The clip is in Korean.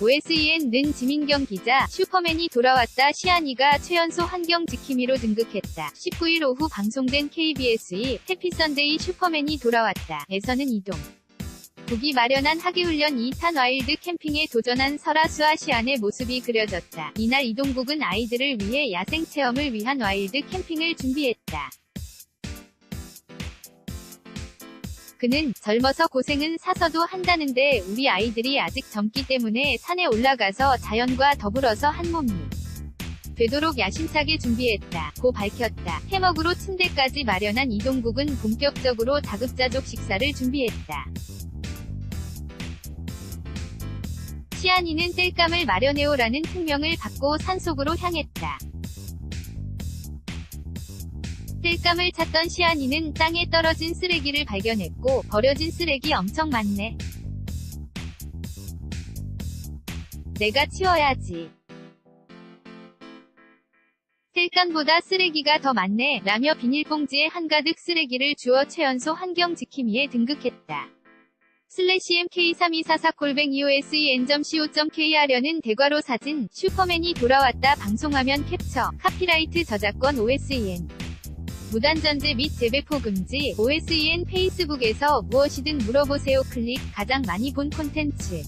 OSEN는 지민경 기자, 슈퍼맨이 돌아왔다 시안이가 최연소 환경 지킴이로 등극했다. 19일 오후 방송된 KBS2 해피선데이 슈퍼맨이 돌아왔다. 에서는 이동. 국이 마련한 하기훈련 2탄 와일드 캠핑에 도전한 설아수아 시안의 모습이 그려졌다. 이날 이동국은 아이들을 위해 야생 체험을 위한 와일드 캠핑을 준비했다. 그는 젊어서 고생은 사서도 한다는데 우리 아이들이 아직 젊기 때문에 산에 올라가서 자연과 더불어서 한 몸이 되도록 야심차게 준비했다. 고 밝혔다. 해먹으로 침대까지 마련한 이동국은 본격적으로 다급자족 식사를 준비했다. 시안이는 땔감을 마련해오라는 특명을 받고 산속으로 향했다. 땔감을 찾던 시안이는 땅에 떨어진 쓰레기를 발견했고 버려진 쓰레기 엄청 많네. 내가 치워야지. 땔감보다 쓰레기가 더 많네 라며 비닐봉지에 한가득 쓰레기를 주어 최연소 환경 지킴이에 등극했다. 슬래시 mk3244-eosen.co.k 하려는 대괄호 사진, 슈퍼맨이 돌아왔다 방송화면 캡처, 카피라이트 저작권 OSEN. 무단전제 및 재배포 금지, OSEN 페이스북에서 무엇이든 물어보세요 클릭, 가장 많이 본 콘텐츠.